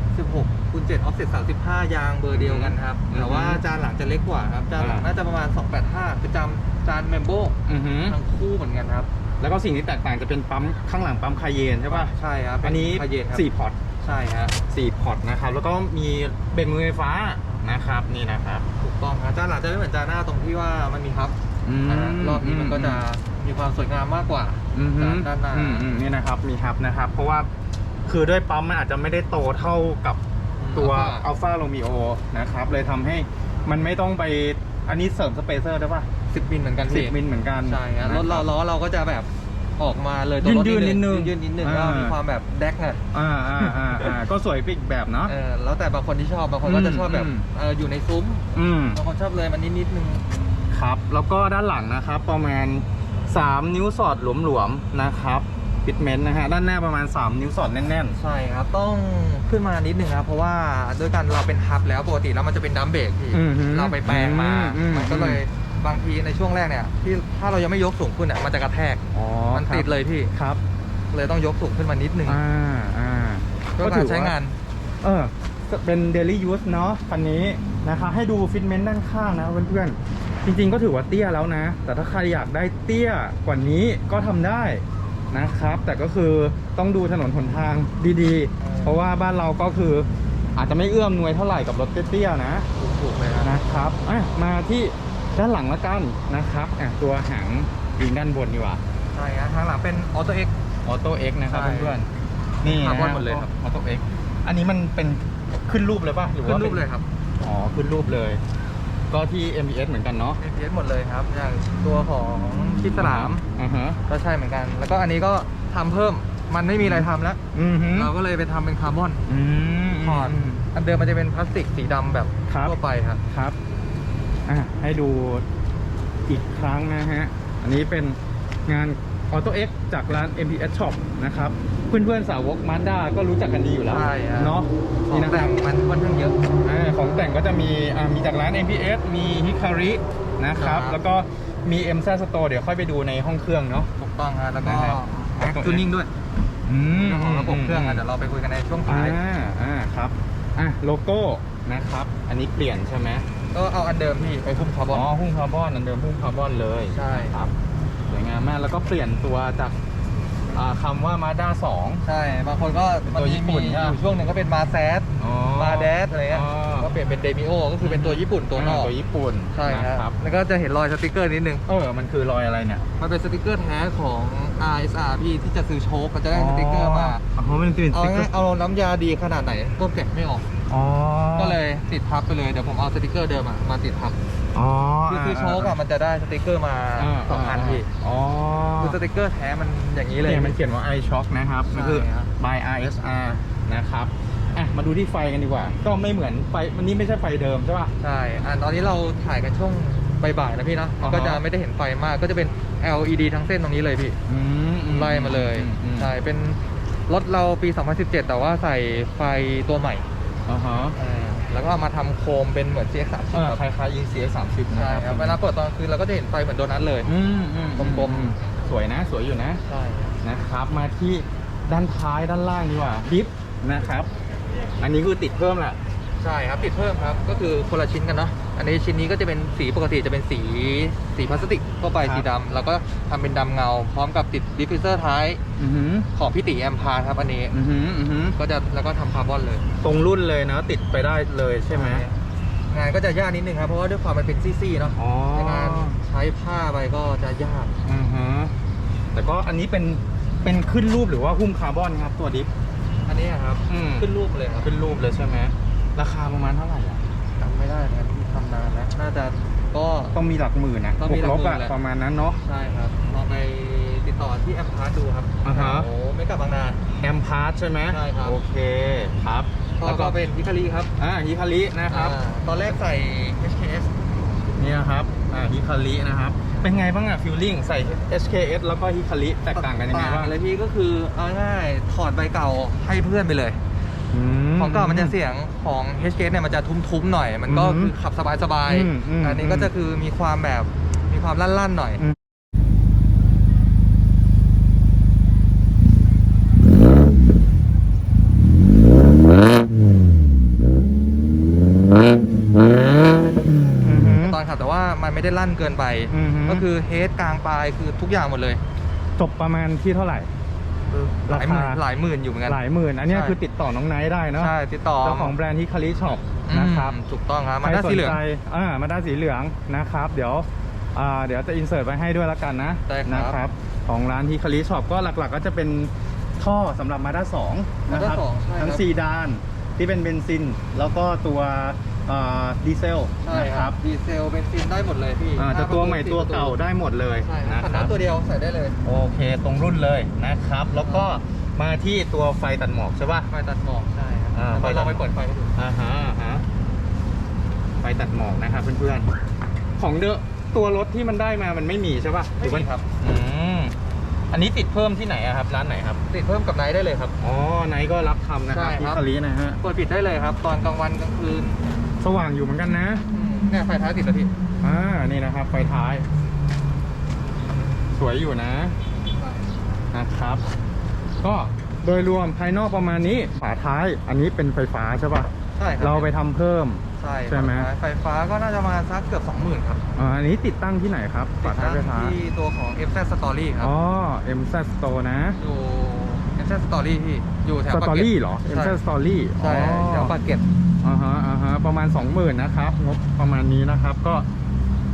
Speaker 2: 16คูณ7ออฟเซ็ต35 ยางเบอร์เดียวกันครับ
Speaker 1: อืม
Speaker 2: แต่ว่าจานหลังจะเล็กกว่าครับ จานหลัง
Speaker 1: อ่า
Speaker 2: น่าจะประมาณ 285เป็นจานจานเมมโบ
Speaker 1: อือหือ
Speaker 2: ทั้งคู่เหมือนกันครับ
Speaker 1: แล้วก็สิ่งที่แตกต่างจะเป็นปั๊มข้างหลังปั๊มคาเยนใช่ปะ
Speaker 2: ใช่ครับ
Speaker 1: อันนี้
Speaker 2: พาเยนครับ
Speaker 1: สี่พอร์ต
Speaker 2: ใช่ฮะ
Speaker 1: สี่พอร์ตนะครับแล้วก็มีเบรกมือไฟฟ้านะครับนี่นะครับ
Speaker 2: ถูกต้องครับจานหลังจะไม่เหมือนจานหน้าตรงที่ว่ามันมีฮับ
Speaker 1: อืม
Speaker 2: นะฮะรอบนี้มันก็จะมีความสวยงามมากกว่า
Speaker 1: อือหือ
Speaker 2: จานด้านหน้า
Speaker 1: อืมอืมนี่นะครับมีฮับนะครับ เพราะว่าคือด้วยปั๊มมันอาจจะไม่ได้โตเท่ากับตัว
Speaker 2: Alpha
Speaker 1: Alpha Romeo นะครับเลยทำให้มันไม่ต้องไปอันนี้เสริมสเปเซอร์ได้ปะ
Speaker 2: 10มิลเหมือนกัน
Speaker 1: สิบ
Speaker 2: พี่
Speaker 1: มิลเหมือนกัน
Speaker 2: ใช่ครับ
Speaker 1: นะ
Speaker 2: รถเราล้อเราก็จะแบบออกมาเลยตัวรถ
Speaker 1: ยืนๆนิดนึง
Speaker 2: ยืนๆนิดนึง
Speaker 1: อ่า
Speaker 2: ก็มีความแบบแดกหน่อย
Speaker 1: อ่าอ่าอ่าอ่าก็สวยไปอีกแบบเนาะ
Speaker 2: เออแล้วแต่บางคนที่ชอบ บางคนก็จะชอบแบบ
Speaker 1: อืม
Speaker 2: เอออยู่ในซุ้ม
Speaker 1: อืม
Speaker 2: บางคนชอบเลยมันนิดนิดนึง
Speaker 1: ครับ แล้วก็ด้านหลังนะครับ ประมาณ 3 นิ้วสอดหลวมๆนะครับฟิตเมนต์นะฮะ ด้านหน้าประมาณ 3 นิ้วสอดแน่น
Speaker 2: ใช่ครับ ต้องขึ้นมานิดนึงครับ เพราะว่าด้วยการเราเป็นฮับแล้วปกติแล้วมันจะเป็นดัมเบรกพี่
Speaker 1: อืมฮึ
Speaker 2: เราไปแปลงมา
Speaker 1: อืมอืม
Speaker 2: มันก็เลย บางทีในช่วงแรกเนี่ยที่ถ้าเรายังไม่ยกสูงขึ้นอะมันจะกระแทก
Speaker 1: ๆอ๋อ
Speaker 2: มันติดเลยพี่
Speaker 1: ครับ
Speaker 2: เลยต้องยกสูงขึ้นมานิดนึง
Speaker 1: อ่าอ่า
Speaker 2: เพื่อการใช้งาน
Speaker 1: เออเป็น daily use เนาะคันนี้นะคะ ให้ดูฟิตเมนต์ด้านข้างนะเพื่อนๆจริงๆก็ถือว่าเตี้ยแล้วนะ แต่ถ้าใครอยากได้เตี้ยกว่านี้ก็ทำได้นะครับ แต่ก็คือต้องดูถนนหนทางดีๆ เพราะว่าบ้านเราก็คืออาจจะไม่เอื้อมหน่วยเท่าไหร่กับรถเตี้ยๆนะ
Speaker 2: ถูกๆเลยครับ
Speaker 1: นะครับอะมาที่ ด้านหลังละกันนะครับอะตัวหางยิงด้านบนดีกว่า
Speaker 2: ใช่ครับทางหลังเป็นออโต้เอ็ก
Speaker 1: ออโต้เอ็กนะครับ
Speaker 2: ใช่
Speaker 1: เพื่อนๆนี่
Speaker 2: คาร์บอนหมดเลยครับ
Speaker 1: ออโต้เอ็กอันนี้มันเป็นขึ้นรูปเลยป่ะหรือ
Speaker 2: ขึ้
Speaker 1: ว่าน
Speaker 2: รูปเลยครับ
Speaker 1: อ๋อขึ้นรูปเลย ก็ที่ MBS เหมือนกันเนาะ
Speaker 2: APS หมดเลยครับ อย่างตัวของคิดสนาม
Speaker 1: อ่าฮะ
Speaker 2: ก็ใช่เหมือนกัน แล้วก็อันนี้ก็ทำเพิ่มมันไม่มีอะไรทำแล้ว
Speaker 1: อือฮึ
Speaker 2: เราก็เลยไปทำเป็นคาร์บอน
Speaker 1: อืม
Speaker 2: พอร์ตอันเดิมมันจะเป็นพลาสติกสีดำแบบ
Speaker 1: ครับ
Speaker 2: ทั่วไปครับ
Speaker 1: ครับ อะให้ดูอีกครั้งนะฮะ อันนี้เป็นงาน Auto X จากร้าน MBS Shop นะครับ เพื่อนๆสาวกมาด้าก็รู้จักกันดีอยู่แล้ว
Speaker 2: ใช่ฮะ
Speaker 1: เนาะ
Speaker 2: ของ
Speaker 1: นี่นะค
Speaker 2: แต่
Speaker 1: รับ
Speaker 2: งมันค่อนข้างเยอะ
Speaker 1: อ่าของแต่งก็จะมีอ่ามีจากร้าน MPS มี Hikari นะครับ
Speaker 2: ครับ
Speaker 1: แล้วก็มี m z Store เดี๋ยวค่อยไปดูในห้องเครื่องเนาะ
Speaker 2: ถูกต้องฮะแล้วก็
Speaker 1: นะครับ
Speaker 2: แอคทูนิ่งด้วย
Speaker 1: อืม
Speaker 2: เรื่องของระบบเครื่องอะเดี๋ยวเราไปคุยกันในช่วง
Speaker 1: อ่า
Speaker 2: ท้าย
Speaker 1: อ่าครับ อะ โลโก้นะครับ อันนี้เปลี่ยนใช่ไหม
Speaker 2: ก็เอาอันเดิมพี่ไปหุ้มคาร์บอน
Speaker 1: อ๋อหุ้มคาร์บอนอันเดิมหุ้มคาร์บอนเลย
Speaker 2: ใช่
Speaker 1: ครับสวยงามมากแล้วก็เปลี่ยนตัวจากอ่าคำว่ามาด้าสอง
Speaker 2: ใช่ บางคนก็
Speaker 1: เป็นตัวญี่ปุ่น
Speaker 2: มี
Speaker 1: ใช่ไหม
Speaker 2: อยู่ช่วงหนึ่งก็เป็นมาแซด
Speaker 1: อ๋อ
Speaker 2: มาแดดอะไรเงี้ย
Speaker 1: อ๋อ
Speaker 2: ก็เปลี่ยนเป็นเดมิโอก็คือเป็นตัวญี่ปุ่นตัวนอก
Speaker 1: ตัวญี่ปุ่น
Speaker 2: ใช่
Speaker 1: นะ
Speaker 2: ครับ แล้วก็จะเห็นรอยสติกเกอร์นิดนึง
Speaker 1: เออมันคือรอยอะไรเนี่ย
Speaker 2: มันเป็นสติกเกอร์แท้ของ RSR พี่ที่จะซื้อโชคก็จะได้สติกเกอร์มา
Speaker 1: อ๋อมันเป็นส
Speaker 2: เอา
Speaker 1: ติ๊กเกอ
Speaker 2: ง่าย
Speaker 1: ร์
Speaker 2: ๆเอาน้ำยาดีขนาดไหนก็แกะไม่ออก
Speaker 1: อ๋อ
Speaker 2: ก็เลยติดทับไปเลยเดี๋ยวผมเอาสติกเกอร์เดิมอะมาติดทับ
Speaker 1: อ๋อ
Speaker 2: คือคือโชคอะมันจะได้สติกเกอร์มาสองอันพี่
Speaker 1: อ๋อ
Speaker 2: คือสติกเกอร์แท้มันอย่างนี้เลย
Speaker 1: เนี่ยมันเขียนว่า i shock นะครับมันคือ
Speaker 2: ใช่ครับ
Speaker 1: by RSR นะครับอะมาดูที่ไฟกันดีกว่า ก็ไม่เหมือนไฟมันนี่ไม่ใช่ไฟเดิมใช่ป่ะ
Speaker 2: ใช่อะตอนนี้เราถ่ายกันช่วงบ่ายๆนะพี่นะมันก็
Speaker 1: อ่าฮะ
Speaker 2: จะไม่ได้เห็นไฟมากก็จะเป็น LED ทั้งเส้นตรงนี้เลยพี่
Speaker 1: อืมอื
Speaker 2: ไล่มาเลย
Speaker 1: อือืม
Speaker 2: ใช่เป็นรถเราปี 2017 แต่ว่าใส่ไฟตัวใหม่
Speaker 1: อ่าฮะ
Speaker 2: อ่าแล้วก็เอามาทำโคมเป็นเหมือน CX30
Speaker 1: เออ
Speaker 2: ครับ
Speaker 1: คล้ายๆ ECS 30นะ
Speaker 2: ใช่
Speaker 1: ค
Speaker 2: ค
Speaker 1: รั
Speaker 2: รั
Speaker 1: บบ
Speaker 2: เวลาเปิดตอนกลางคืนเราก็จะเห็นไฟเหมือนโดนัทเลย
Speaker 1: อืมอืม
Speaker 2: กลมๆ
Speaker 1: อืสวยนะ สวยอยู่นะ
Speaker 2: ใช่
Speaker 1: นะครับ มาที่ด้านท้ายด้านล่างดีกว่าดิฟนะครับ อันนี้คือติดเพิ่มแหละ
Speaker 2: ใช่ครับติดเพิ่มครับ ก็คือคนละชิ้นกันเนาะอันนี้ชิ้นนี้ก็จะเป็นสีปกติจะเป็นสีสีพลาสติกทั่วไป
Speaker 1: ครับ
Speaker 2: สีดำแล้วก็ทำเป็นดำเงา พร้อมกับติดดิฟฟิวเซอร์ท้าย
Speaker 1: อือหือ
Speaker 2: ของพี่ติแอมพาร์ครับอันนี้
Speaker 1: อือหืออือหือ
Speaker 2: ก็จะแล้วก็ทำคาร์บอนเลย
Speaker 1: ตรงรุ่นเลยนะติดไปได้เลยใช่ไหม
Speaker 2: งานก็จะยากนิดนึงครับ เพราะว่าด้วยความมันเป็นซี่ๆเนาะ
Speaker 1: อ๋อ
Speaker 2: ในการใช้ผ้าไปก็จะยาก
Speaker 1: อือฮะแต่ก็อันนี้เป็นเป็นขึ้นรูปหรือว่าหุ้มคาร์บอนครับตัวดิฟ
Speaker 2: อันนี้ครับ
Speaker 1: อืม
Speaker 2: ขึ้นรูปเลยครับ
Speaker 1: ขึ้นรูปเลยใช่ไหม ราคาประมาณเท่าไหร่อะ
Speaker 2: จำไม่ได้นะครับที่ทำนานแล้วน่าจะก็
Speaker 1: ต้องมีหลักหมื่นนะ
Speaker 2: ต้องมีหลัก
Speaker 1: บว
Speaker 2: หมื่น
Speaker 1: อะ
Speaker 2: แหละ
Speaker 1: ประมาณนั้นเนาะ
Speaker 2: ใช่ครับลองไปติดต่อที่แอมพาร์ดูครับ
Speaker 1: อ่าฮะ
Speaker 2: โอ้ไม่กลับบางนา
Speaker 1: แอมพาร์ทใช่ไหม
Speaker 2: ใช่ครับ
Speaker 1: โอเคครับ
Speaker 2: ก็
Speaker 1: แล้ว
Speaker 2: ก็
Speaker 1: ก็
Speaker 2: เป็นฮิคาริครับ
Speaker 1: อ่าฮิคารินะครับ
Speaker 2: อ่าตอนแรกใส่ HKS
Speaker 1: นี่นะครับอ่าฮิคารินะครับเป็นไงบ้างอะฟิลลิ่งใส่ HKS แล้วก็ฮิคาริแตกต่างกันยังไงบ้าง
Speaker 2: เลยพี่ก็คือเอาง่ายๆถอดใบเก่าให้เพื่อนไปเลย
Speaker 1: ม
Speaker 2: ของเก่ามันจะเสียงของ HKS เนี่ยมันจะทุ้มๆหน่อย มันก็
Speaker 1: อืม
Speaker 2: คือขับสบาย
Speaker 1: อืมอืม
Speaker 2: ๆอันนี้ก็จะคือมีความแบบมีความลั่นๆหน่อย
Speaker 1: อืมอือหือ
Speaker 2: ตอนขับแต่ว่ามันไม่ได้ลั่นเกินไป
Speaker 1: อือหือ
Speaker 2: ก็คือเฮดกลางปลายคือทุกอย่างหมดเลย
Speaker 1: จบประมาณที่เท่าไหร่
Speaker 2: หลายหมื่น
Speaker 1: ราคา
Speaker 2: หลายหมื่นอยู่เหมือนกัน
Speaker 1: หลายหมื่น อันเนี้ย
Speaker 2: ใช่
Speaker 1: คือติดต่อน้องไนท์ได้เนาะ
Speaker 2: ใช่ติดต่อ
Speaker 1: เจ้าของแบรนด์ฮิคาริช็อป
Speaker 2: อืม
Speaker 1: นะครับ
Speaker 2: ถูกต้องครับ
Speaker 1: ใค
Speaker 2: มารด้า
Speaker 1: ส
Speaker 2: สี
Speaker 1: น
Speaker 2: เหลือง
Speaker 1: ใจอ่ามาด้าสีเหลืองนะครับ เดี๋ยวอ่าเดี๋ยวจะอินเสิร์ตไปให้ด้วยละกันนะ
Speaker 2: ได้ครับ
Speaker 1: นะครับ ของร้านฮิคาริช็อปก็หลักๆ ก็จะเป็นท่อสำหรับมาด้าสองนะครับ
Speaker 2: Mazda 2ใช่ครับ
Speaker 1: ทั้งซีดานที่เป็นเบนซิน แล้วก็ตัว อ่าดีเซล
Speaker 2: ใช่
Speaker 1: นะ
Speaker 2: ค
Speaker 1: ค
Speaker 2: รั
Speaker 1: รั
Speaker 2: บบดีเซลเบนซินได้หมดเลยพี่
Speaker 1: อ่าจะตัวใหม่ตัวเก่าได้หมดเลย
Speaker 2: ใช่ค
Speaker 1: นะ
Speaker 2: รับ
Speaker 1: ค
Speaker 2: คัน
Speaker 1: รับ
Speaker 2: นั้นตัวเดียวใส่ได้เลย
Speaker 1: โอเคตรงรุ่นเลยนะครับ แล้วก็มาที่ตัวไฟตัดหมอกใช่ป่ะ
Speaker 2: ไฟตัดหมอกใช่ครับ
Speaker 1: อ่า
Speaker 2: เดี๋ยวเราลอง
Speaker 1: ไฟตัด
Speaker 2: ไปเปิดไฟให้ดู
Speaker 1: อ่าฮะอ่าฮะไฟตัดหมอกนะครับเพื่อนๆ ของเดอะตัวรถที่มันได้มามันไม่มีใช่ป่ะห
Speaker 2: ไม่
Speaker 1: อว่า
Speaker 2: มีครับ
Speaker 1: อืมอันนี้ติดเพิ่มที่ไหนอะครับ ร้านไหนครับ
Speaker 2: ติดเพิ่มกับไนท์ได้เลยครับ
Speaker 1: อ๋อไนท์ก็รับทำนะครับ
Speaker 2: ใช่
Speaker 1: ที่
Speaker 2: ครับ
Speaker 1: คารินะฮะ
Speaker 2: เปิดปิดได้เลยครับ ตอนกลางวันกลางคืน
Speaker 1: สว่างอยู่เหมือนกันนะ
Speaker 2: อืมเนี่ยไฟท้ายติดแล้วพี่
Speaker 1: อ่า นี่นะครับ ไฟท้าย สวยอยู่นะ นะครับ ก็โดยรวมภายนอกประมาณนี้ ฝาท้าย อันนี้เป็นไฟฟ้าใช่ป่ะ
Speaker 2: ใช่ครั
Speaker 1: เราไปทำเพิ่ม
Speaker 2: ใช่
Speaker 1: ใช่ไหม
Speaker 2: ไฟฟ้าก็น่าจะมาสักเกือบ20,000ครับ
Speaker 1: อ่าอันนี้ติดตั้งที่ไหนครับ
Speaker 2: ติ
Speaker 1: ฝา
Speaker 2: ด
Speaker 1: ท้าย
Speaker 2: ตั้ง
Speaker 1: ไฟฟ้า
Speaker 2: ที่ตัวของ FZ Story ครับ
Speaker 1: อ๋อ MZ Store นะ
Speaker 2: อยู่ FZ Story พี่ อยู่แถว
Speaker 1: ส
Speaker 2: ปาก
Speaker 1: ตอ
Speaker 2: เกร็ด
Speaker 1: รี่เหรอ
Speaker 2: ใช่
Speaker 1: MZ Story
Speaker 2: ใช่แถวปากเกร็ด
Speaker 1: อ่าฮะอ่าฮะประมาณ 20,000นะครับงบประมาณนี้นะครับ ก็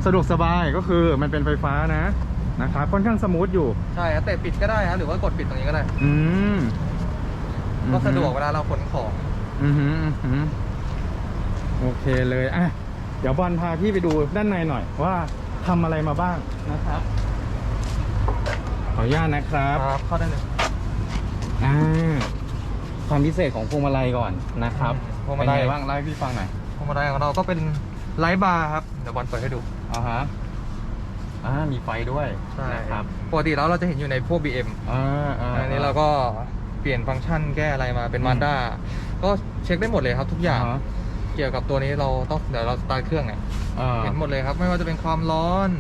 Speaker 1: สะดวกสบายก็คือมันเป็นไฟฟ้านะนะครับค่อนข้างสมูทอยู่
Speaker 2: ใช่ครับแต่ปิดก็ได้ครับหรือว่ากดปิดตรงนี้ก็ได้
Speaker 1: อืม
Speaker 2: ก็สะดวกเวลาเราขนของ
Speaker 1: อือหืออือหือโอเคเลยอะเดี๋ยวบอลพาพี่ไปดูด้านในหน่อยว่าทำอะไรมาบ้างนะครับ ขออนุญาตนะครับ
Speaker 2: ครับเข้าได้เลย
Speaker 1: อ่าความพิเศษของพวงมาลัยก่อนนะครับ
Speaker 2: พวงมาลัย
Speaker 1: เป็นไงบ้างเล่าให้พี่ฟังหน่อย
Speaker 2: พวงมาลัยของเราก็เป็นไลท์บาร์ครับเดี๋ยวบอลเปิดให้ดู
Speaker 1: อ่าฮะอ่ามีไฟด้วยนะครับ
Speaker 2: ปกติแล้วเราจะเห็นอยู่ในพวก BM
Speaker 1: อ่าอ่า
Speaker 2: อันนี้เราก็เปลี่ยนฟังก์ชันแก้อะไรมาเป็นมาด้าก็เช็คได้หมดเลยครับทุกอย่าง
Speaker 1: ฮะ
Speaker 2: เกี่ยวกับตัวนี้เราต้องเดี๋ยวเราสตาร์ทเครื่องเนี่ย
Speaker 1: อ่า
Speaker 2: เห็นหมดเลยครับ ไม่ว่าจะเป็นความร้อน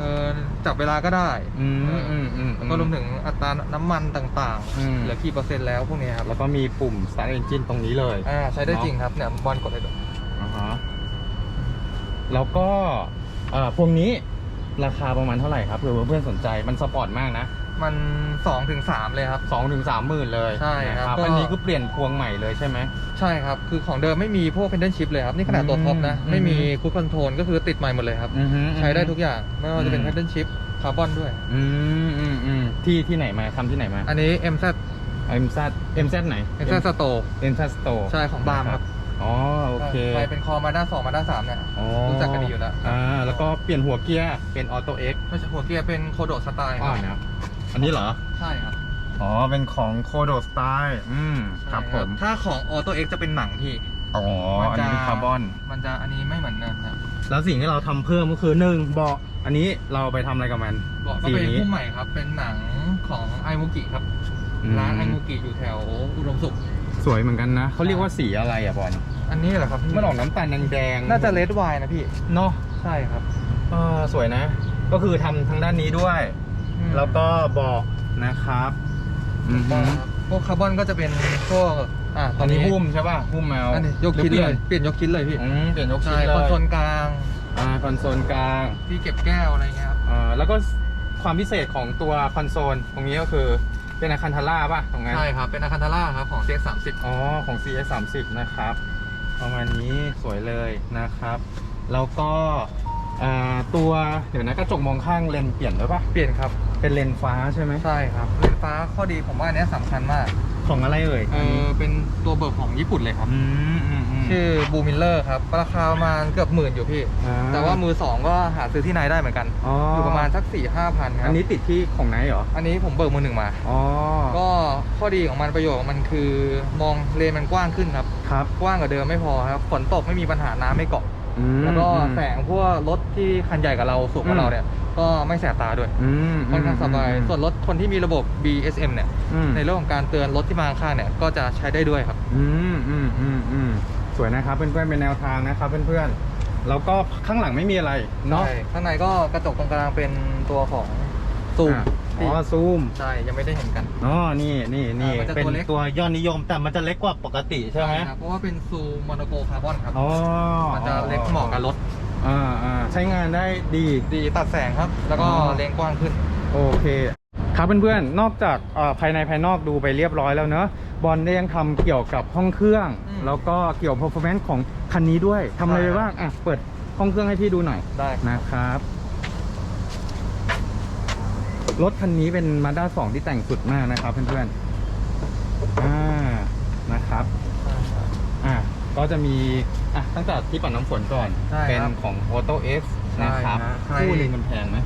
Speaker 2: เอ่อจับเวลาก็ได้
Speaker 1: อืม
Speaker 2: เอออ
Speaker 1: อืมอืม
Speaker 2: แล้วก็รวมถึงอัตราน้ำมันต่าง
Speaker 1: อืม
Speaker 2: ๆ เหลือกี่เปอร์เซ็นต์แล้วพวกนี้ครับ
Speaker 1: แล้วก็มีปุ่ม start engine ตรงนี้เลย
Speaker 2: อ่าใช้ได้จริงครับเนี่ยบอลกดเลยดู
Speaker 1: อ่าฮะแล้วก็เอ่อพวงนี้ราคาประมาณเท่าไหร่ครับเผื่อเพื่อนๆสนใจมันสปอร์ตมากนะ
Speaker 2: มัน2-3ถึง3เลยครับ
Speaker 1: สองถึงสามหมื่นเลย
Speaker 2: ใช่ครับ
Speaker 1: นะ
Speaker 2: ก็
Speaker 1: อันนี้คือเปลี่ยนพวงใหม่เลยใช่ไหม
Speaker 2: ใช่ครับ คือของเดิมไม่มีพวก pendant chip เลยครับ นี่ขนาดตัวท็อปนะ
Speaker 1: อืม
Speaker 2: ไม่มีคูดคอนโทรลก็คือติดใหม่หมดเลยครับ
Speaker 1: อือฮึ
Speaker 2: ใช้ได้ทุกอย่าง ไม่ว่าจะเป็น
Speaker 1: อืม
Speaker 2: pendant chip คาร์บอนด้วย
Speaker 1: อืมอืมอืมที่ที่ไหนมาทำที่ไหนมา
Speaker 2: อันนี้ MZ
Speaker 1: MZ MZ ไหน
Speaker 2: MZ Store
Speaker 1: MZ Store
Speaker 2: ใช่ของบาร์มครับ
Speaker 1: อ๋อโอเค
Speaker 2: ใครเป็นคอมาด้า2มาด้า3เนี่ย
Speaker 1: อ๋อ
Speaker 2: รู้จักกันดีอยู่แล้ว
Speaker 1: อ่าแล้วก็เปลี่ยนหัวเกียร์เป็นออโต้เอ็ก
Speaker 2: ไม่ใช่หัวเกียร์เป็นโคโดสไตล์
Speaker 1: อ๋อเนี่ย อันนี้เหรอ
Speaker 2: ใช่ครับ
Speaker 1: อ๋อ เป็นของโคโดสไตล์อืมครับผม
Speaker 2: ถ้าของ Auto X จะเป็นหนังพี่
Speaker 1: อ๋อ
Speaker 2: มั
Speaker 1: อัน
Speaker 2: จะ
Speaker 1: นี้เป็นคาร์บอน
Speaker 2: มันจะอันนี้ไม่เหมือนเดิมครับ
Speaker 1: แล้วสิ่งที่เราทำเพิ่มก็คือหนึ่งเบาะ อันนี้เราไปทำอะไรกับมัน
Speaker 2: บอกก็
Speaker 1: สี
Speaker 2: เป็น
Speaker 1: นี้
Speaker 2: ผู้ใหม่ครับ เป็นหนังของไอมูกิครับ
Speaker 1: อืม
Speaker 2: ร้านไอมูกิอยู่แถวอุดมสุข
Speaker 1: สวยเหมือนกันนะ เขาเรียกว่าสีอะไรอะบอล
Speaker 2: อันนี้เหรอครับพี่
Speaker 1: มันออกน้ำตาลแดงๆ
Speaker 2: น่าจะเลดไวนะพี่
Speaker 1: เนาะ
Speaker 2: ใช่ครับ
Speaker 1: เออสวยนะ ก็คือทำทางด้านนี้ด้วย แล้วก็เบาะนะครับอืม
Speaker 2: ก็พวกคาร์บอนก็จะเป็นพวกอ่า
Speaker 1: ตอนนี้หุ้มใช่ป่ะหุ้มแมว
Speaker 2: อันนี้ยกคิดเลยเปลี่ยนยกคิดเลยพี่
Speaker 1: อืมเปลี่ยนยกชิ้
Speaker 2: ใช่
Speaker 1: นเล
Speaker 2: คอน
Speaker 1: ย
Speaker 2: โซลกลาง
Speaker 1: อ่าคอนโซลกลาง
Speaker 2: ที่เก็บแก้วอะไรเงี้ยครับ
Speaker 1: อ่าแล้วก็ความพิเศษของตัวคอนโซลตรงนี้ก็คือเป็นอาคันทาร่าป่ะตรงนั้น
Speaker 2: ใช่ครับเป็นอาคันทาร่าครับของ CX 3
Speaker 1: อ๋อ ของ CS 30นะครับประมาณนี้สวยเลยนะครับ แล้วก็อ่าตัวเดี๋ยวนะกระจกมองข้างเลนส์เปลี่ยนด้วยป่ะ
Speaker 2: 0เปลี่ยนครับ
Speaker 1: เป็นเลนส์ฟ้าใช่ไหม
Speaker 2: ใช่ครับเลนส์ฟ้าข้อดีผมว่าอันเนี้ยสำคัญมาก
Speaker 1: ของอะไรเอ่ย
Speaker 2: เออเป็นตัวเบิร์กของญี่ปุ่นเลยครับ
Speaker 1: อืมอืมอืม
Speaker 2: ชื่อบูมิลเลอร์ครับราคาประมาณเกือบหมื่นอยู่พี่
Speaker 1: อ่
Speaker 2: แต่ว่ามือสองก็หาซื้อที่ไหนได้เหมือนกัน
Speaker 1: อ๋อ
Speaker 2: อ
Speaker 1: อยู่
Speaker 2: ประมาณสัก4ี่ห้าพันครั
Speaker 1: อั
Speaker 2: บ
Speaker 1: นนี้ติดที่ของไหนเหรอ
Speaker 2: อันนี้ผมเบิกมือหนึ่งมา
Speaker 1: อ๋อ
Speaker 2: ก็ข้อดีของมันประโยชน์ของมันคือ มองเลนมันกว้างขึ้นครับ
Speaker 1: ครับ
Speaker 2: กว้างกว่าเดิมไม่พอครับ ฝนตกไม่มีปัญหาน้ำไม่เกาะ
Speaker 1: อืม
Speaker 2: แล้วก็
Speaker 1: อืม
Speaker 2: แสงพวกรถที่คันใหญ่กับเราสูงกว่า
Speaker 1: อืม
Speaker 2: เราเนี่ย ก็ไม่แสบตาด้วย
Speaker 1: อืม
Speaker 2: ค่อนข้างสบาย
Speaker 1: อืม
Speaker 2: ส่วนรถคนที่มีระบบ BSM เนี่ย
Speaker 1: อืม
Speaker 2: ในเรื่องของการเตือนรถที่มาข้างๆเนี่ย ก็จะใช้ได้ด้วยครับ
Speaker 1: อืมอืมอืมอืมสวยนะครับเพื่อนๆเป็นแนวทางนะครับเพื่อนๆแล้วก็ข้างหลังไม่มีอะไรเนาะ
Speaker 2: ใช่ข้างในก็กระจกตรงกลางเป็นตัวของซูม
Speaker 1: อะ อ๋อซูม
Speaker 2: ใช่ ยังไม่ได้เห็นกัน
Speaker 1: อ๋อนี่นี่นี่
Speaker 2: อ่ามันจะ
Speaker 1: เป็น
Speaker 2: ตัวเล็ก
Speaker 1: ตัวยอดนิยมแต่มันจะเล็กกว่าปกติใช่ไหม
Speaker 2: ครับเพราะว่าเป็นซูมมอนโกคาร์บอนครับ
Speaker 1: อ๋อ
Speaker 2: มันจะเล็กเหมาะกับรถ
Speaker 1: อ่าอ่าใช้งานได้ดี
Speaker 2: ดีตัดแสงครับ แล้วก็
Speaker 1: อ๋อ
Speaker 2: เลนกว้างขึ้น
Speaker 1: โอเค ครับเพื่อนๆ นอกจากเอ่อภายในภายนอกดูไปเรียบร้อยแล้วเนอะบอลได้ยังทำเกี่ยวกับห้องเครื่อง
Speaker 2: อืม
Speaker 1: แล้วก็เกี่ยวกับ performance ของคันนี้ด้วยทำอะไร
Speaker 2: ใช่
Speaker 1: ไป
Speaker 2: ครับ
Speaker 1: บ้างอะเปิดห้องเครื่องให้พี่ดูหน่อย
Speaker 2: ได้
Speaker 1: นะครับ รถคันนี้เป็น Mazda 2ที่แต่งสุดมากนะครับ เพื่อนๆอ่านะครับ อะก็จะมีอะตั้งแต่ที่ปัดน้ำฝนก่อน
Speaker 2: ใช่
Speaker 1: เป็น
Speaker 2: ครับ
Speaker 1: ของ Auto X นะครับ
Speaker 2: ใช่ฮะใคร
Speaker 1: คู่หนึงมันแพงไหม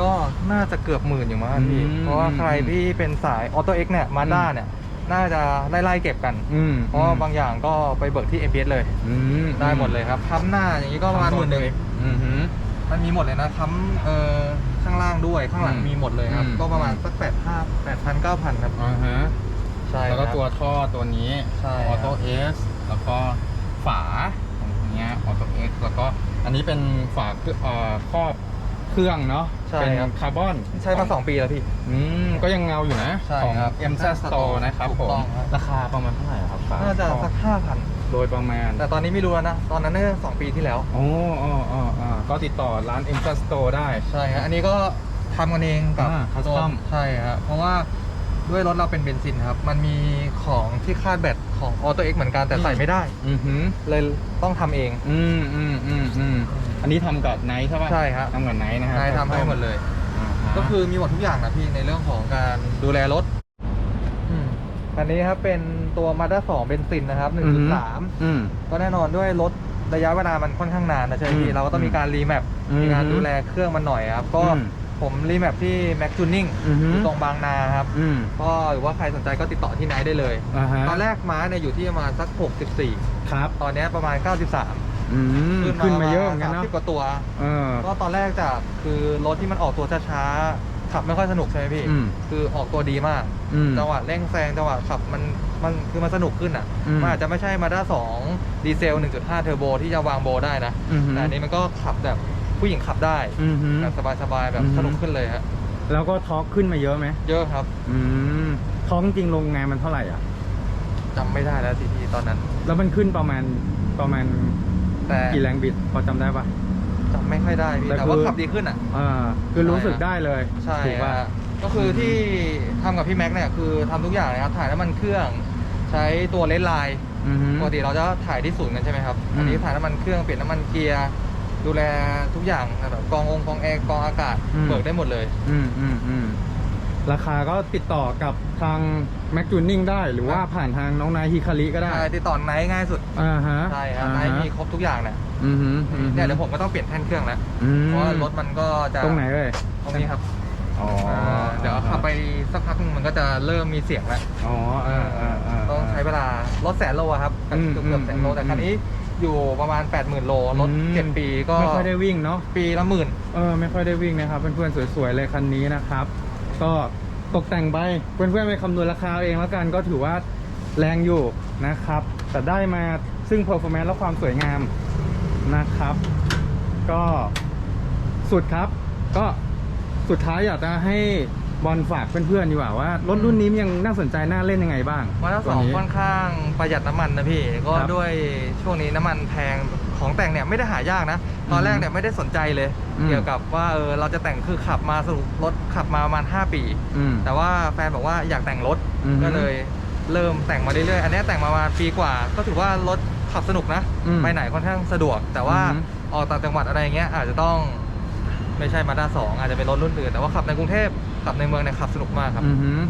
Speaker 2: ก็น่าจะเกือบหมื่นอยู่มั้งพี่
Speaker 1: อืม
Speaker 2: เพราะว่าใคร
Speaker 1: อืม
Speaker 2: ที่เป็นสายออโต้เอ็กเนี่ยมาด้าเนี่ย น่าจะไล่ๆเก็บกัน
Speaker 1: อืม
Speaker 2: เพราะว่าบางอย่างก็ไปเบิกที่ MPS เลย
Speaker 1: อืม
Speaker 2: ได้หมดเลยครับค้ำหน้าอย่างนี้ก็ประมาณหมื่นหนึ่ง
Speaker 1: อือหือ
Speaker 2: มันมีหมดเลยนะค้ำเอ่อข้างล่างด้วยข้างหลัง
Speaker 1: อืม
Speaker 2: มีหมดเลยครับ
Speaker 1: อืม
Speaker 2: ก็ประมาณสักแปดห้าแปดพันเก้าพันครับ
Speaker 1: อ่าฮะ
Speaker 2: ใช่
Speaker 1: แล้วก็
Speaker 2: ครับ
Speaker 1: ตัวท่อตัวนี้
Speaker 2: ใช่
Speaker 1: ออโต้เอสแล้วก็ฝาของเนี้ยออโต้เอสแล้วก็อันนี้เป็นฝาเครื่องเอ่อครอบเครื่องเนาะ
Speaker 2: ใช่
Speaker 1: เป็น
Speaker 2: ครับ
Speaker 1: คาร์บอน
Speaker 2: ใช้มาสองปีแล้วพี่
Speaker 1: อืมก็ยังเงาอยู่นะ
Speaker 2: ใช่
Speaker 1: ของ
Speaker 2: ครับ
Speaker 1: m z Store นะครับ
Speaker 2: ถูก
Speaker 1: ผม
Speaker 2: ต้องครับ
Speaker 1: ราคาประมาณเท่าไหร่ครับฝา
Speaker 2: น่าจะสักห้าพัน
Speaker 1: โดยประมาณ
Speaker 2: แต่ตอนนี้ไม่รู้แล้วนะ ตอนนั้นน่าจะสองปีที่แล้ว
Speaker 1: โอ้อ๋ออ๋ออ๋อก็ติดต่อร้าน m z Store ได้
Speaker 2: ใช่ครับอันนี้ก็ทำกันเองกับ
Speaker 1: อ่า
Speaker 2: ตัว
Speaker 1: custom
Speaker 2: ใช่ครับเพราะว่าด้วยรถเราเป็นเบนซินครับ มันมีของที่คาดแบตของออโต้เอ็กเหมือนกันแต่ใส่ไม่ได้
Speaker 1: อือหือ
Speaker 2: เลยต้องทำเอง
Speaker 1: อืมอืมอืมอืมอันนี้ทำกับไนท์ใช่ป่ะ
Speaker 2: ใช่ครับ
Speaker 1: ทำกับไนท์นะครับ
Speaker 2: นายทำให้หมดเลยา
Speaker 1: ฮะ
Speaker 2: ก็คือมีหมดทุกอย่างนะพี่ในเรื่องของการดูแลรถอื มอันนี้ครับเป็นตัวมาด้า2เบนซินนะครับ
Speaker 1: อืม
Speaker 2: 1.3
Speaker 1: อืม
Speaker 2: ก็แน่นอนด้วยรถระยะเวลามันค่อนข้างนานนะใช่ไหม
Speaker 1: อื
Speaker 2: พี่
Speaker 1: ม
Speaker 2: เราก็ต้องมีการรีแมป
Speaker 1: อืม
Speaker 2: มีการดูแลเครื่องมันหน่อยครับ ก็
Speaker 1: อืม
Speaker 2: ผมรีแมปที่ Mac Tuning
Speaker 1: อือฮึ
Speaker 2: อยู่ตรงบางนาครับ
Speaker 1: อืม
Speaker 2: ก็หรือว่าใครสนใจก็ติดต่อที่ไนท์ได้เลย
Speaker 1: อ่าฮะ
Speaker 2: ตอนแรกม้าเนี่ยอยู่ที่ประมาณสัก 64
Speaker 1: ครับ
Speaker 2: ตอนนี้ประมาณ 93
Speaker 1: อืมขึ้นมาเยอะเหมือนกัน
Speaker 2: สาม
Speaker 1: เนาะ
Speaker 2: สิบกว่าตัว
Speaker 1: เออ
Speaker 2: ก็ตอนแรกจากคือรถที่มันออกตัวช้าๆ ขับไม่ค่อยสนุกใช่ไหมพี่
Speaker 1: อืม
Speaker 2: คือออกตัวดีมาก
Speaker 1: อืม
Speaker 2: จังหวะเร่งแซงจังหวะขับมันมันคือมันสนุกขึ้นอะ
Speaker 1: อืม
Speaker 2: มันอาจจะไม่ใช่มาด้า2ดีเซล 1.5 เทอร์โบที่จะวางโบได้นะ
Speaker 1: อือฮึ
Speaker 2: แต่อันนี้มันก็ขับแบบผู้หญิงขับได้
Speaker 1: อือฮึ
Speaker 2: แบบสบายๆแบบ
Speaker 1: อือฮึ
Speaker 2: สนุกขึ้นเลยฮะ
Speaker 1: แล้วก็ทอร์กขึ้นมาเยอะไหม
Speaker 2: เยอะครับ
Speaker 1: อืมทอร์กจริงๆลงงานมันเท่าไหร่อะ
Speaker 2: จำไม่ได้แล้วทีทีตอนนั้น
Speaker 1: แล้วมันขึ้นประมาณประมาณ
Speaker 2: แต่
Speaker 1: กี่แรงบิดพอจำได้ปะ
Speaker 2: จำ ไม่ค่อยได้พี่
Speaker 1: แต่
Speaker 2: แต่ว่า
Speaker 1: คือ
Speaker 2: ขับดีขึ้นอะ
Speaker 1: อ่าคือรู้สึกได้เลย
Speaker 2: ใช่
Speaker 1: ถูกป่ะ
Speaker 2: ฮะก็คือที่ทำกับพี่แม็กซ์เนี่ยคือทำทุกอย่างเลยครับถ่ายน้ำมันเครื่อง ใช้ตัวเลนส์ไลน์
Speaker 1: อือฮึ
Speaker 2: ปกติเราจะถ่ายที่ศูนย์กันใช่ไหมครับ
Speaker 1: อืม
Speaker 2: อันนี้ถ่ายน้ำมันเครื่องเปลี่ยนน้ำมันเกียร์ดูแลทุกอย่างแบบกรององค์กรองแอร์กรองอากาศเบิกได้หมดเลย
Speaker 1: อืมอืมอืมราคาก็ติดต่อกับทาง Mac Tuning ได้หรือว่าผ่านทางน้องนายฮิคาริก็ได้
Speaker 2: ใช่ติดต่อไนท์ง่ายสุด
Speaker 1: อ่าฮะ
Speaker 2: ใช่ครับ
Speaker 1: อ่า
Speaker 2: ไน
Speaker 1: ฮะ
Speaker 2: ท์มีครบทุกอย่างเนี่ย
Speaker 1: อือฮึอือฮึ
Speaker 2: เนี่ยเดี๋ยวผมก็ต้องเปลี่ยนแท่นเครื่องแล้ว
Speaker 1: อืม
Speaker 2: เพราะว่ารถมันก็จะ
Speaker 1: ตรงไหนเอ่ย
Speaker 2: ตรงนี้ครับ
Speaker 1: อ๋อา
Speaker 2: เดี๋ยวขับไปสักพักหนึงมันก็จะเริ่มมีเสียงแล้ว
Speaker 1: อ๋ออ่าอ่าอ่า
Speaker 2: ต้องใช้เวลารถแสนโลอะครับ
Speaker 1: อืม
Speaker 2: เกือบเกือบแสนโล
Speaker 1: อืม
Speaker 2: แต่คันนี้อยู่ประมาณ 80,000 โล รถ
Speaker 1: อืม
Speaker 2: เจ็ดปีก็
Speaker 1: ไม่ค่อยได้วิ่งเนาะ
Speaker 2: ปีละหมื่น
Speaker 1: เออไม่ค่อยได้วิ่งนะครับ เพื่อนๆสวยๆเลยคันนี้นะครับ ก็ตกแต่งไปเพื่อนๆไปคำนวณราคาเอาเองแล้วกันก็ถือว่าแรงอยู่นะครับ แต่ได้มาซึ่ง performance และความสวยงาม นะครับ ก็สุดครับก็สุดท้ายอยากจะให้บอลฝากเพื่อนๆดีกว่าว่ารถรุ่นนี้มันยังน่าสนใจน่าเล่นยังไงบ้าง
Speaker 2: มาด้าส
Speaker 1: ตั
Speaker 2: อ
Speaker 1: ว
Speaker 2: ง
Speaker 1: นี้
Speaker 2: ค่อนข้างประหยัดน้ำมันนะพี่ ก็
Speaker 1: ครับ
Speaker 2: ด้วยช่วงนี้น้ำมันแพงของแต่งเนี่ยไม่ได้หายากนะ ตอนแรกเนี่ยไม่ได้สนใจเลย
Speaker 1: อืม
Speaker 2: เกี่ยวกับว่าเออเราจะแต่งคือขับมาสรุปรถขับมาประมาณ 5 ปี
Speaker 1: อืม
Speaker 2: แต่ว่าแฟนบอกว่าอยากแต่งรถ
Speaker 1: อือฮึ
Speaker 2: ก็เลยเริ่มแต่งมาเรื่อยๆ อันเนี้ยแต่งมาประมาณปีกว่า ก็ถือว่ารถ ขับสนุกนะ
Speaker 1: อืม
Speaker 2: ไปไหนค่อนข้างสะดวก แต่ว่า
Speaker 1: อือฮึ
Speaker 2: ออกต่างจังหวัดอะไรอย่างเงี้ยอาจจะต้องไม่ใช่มาด้าสองอาจจะเป็นรถรุ่นอื่น แต่ว่าขับในกรุงเทพขับในเมืองเนี่ยขับสนุกมากครับ
Speaker 1: อือหือ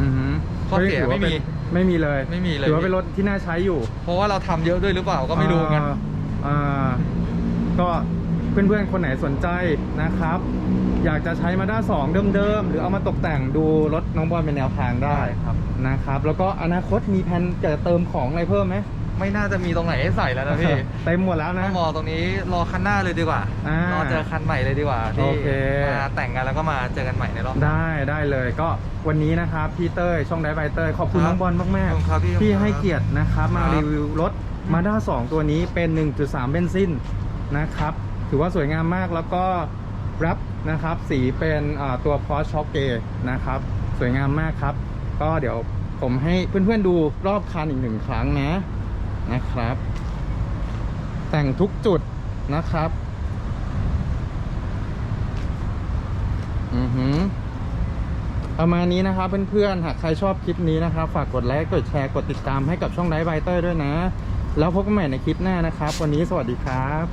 Speaker 1: อือหือ
Speaker 2: ข้อเสีย
Speaker 1: ถืว่า
Speaker 2: ไม่มี
Speaker 1: ป็นไม่มีเลย
Speaker 2: ไม่มีเลย
Speaker 1: ถือว่าเป็นรถที่น่าใช้อยู่
Speaker 2: เพราะว่าเราทำเยอะด้วยหรือเปล่าก็ไม่รู้เหมือนกัน
Speaker 1: อ่าอ่าก็เพื่อนๆ คนไหนสนใจนะครับ อยากจะใช้มาด้าสองเดิมๆ หรือเอามาตกแต่งดูรถน้องบอลเป็นแนวทางได้
Speaker 2: ได้ครับ
Speaker 1: นะครับ แล้วก็อนาคตมีแผนจะเติมของอะไรเพิ่มไหม
Speaker 2: ไม่น่าจะมีตรงไหนให้ใส่แล้วนะพี่
Speaker 1: เต็มหมดแล้วนะ
Speaker 2: ถ้ามองตรงนี้รอคันหน้าเลยดีกว่า
Speaker 1: อ่าร
Speaker 2: อเจอคันใหม่เลยดีกว่าที่
Speaker 1: โอเค
Speaker 2: มาแต่งกันแล้วก็มาเจอกันใหม่ในรอบหน้า
Speaker 1: ได้ได้เลยก็วันนี้นะครับพี่เต้ยช่องไดไบเต้ยขอบคุณ
Speaker 2: ครับ
Speaker 1: น้องบอลมาก
Speaker 2: ขอบคุณครับพี่
Speaker 1: ที่
Speaker 2: ขอบคุณครับ
Speaker 1: ให้เกียรตินะครับมา
Speaker 2: ครับ
Speaker 1: รีวิวรถมาด้า2ตัวนี้เป็น 1.3 เบนซินนะครับ ถือว่าสวยงามมากแล้วก็รับนะครับสีเป็นอ่าตัว Porsche Shock Grey นะครับ สวยงามมากครับ ก็เดี๋ยวผมให้เพื่อนๆดูรอบคันอีกหนึ่งครั้งนะ นะครับ แต่งทุกจุดนะครับ อือหือประมาณนี้นะครับเพื่อนๆ หากใครชอบคลิปนี้นะครับ ฝากกดไลค์ กดแชร์ กดติดตามให้กับช่องไดไบเตอร์ด้วยนะ แล้วพบกันใหม่ในคลิปหน้านะครับ วันนี้สวัสดีครับ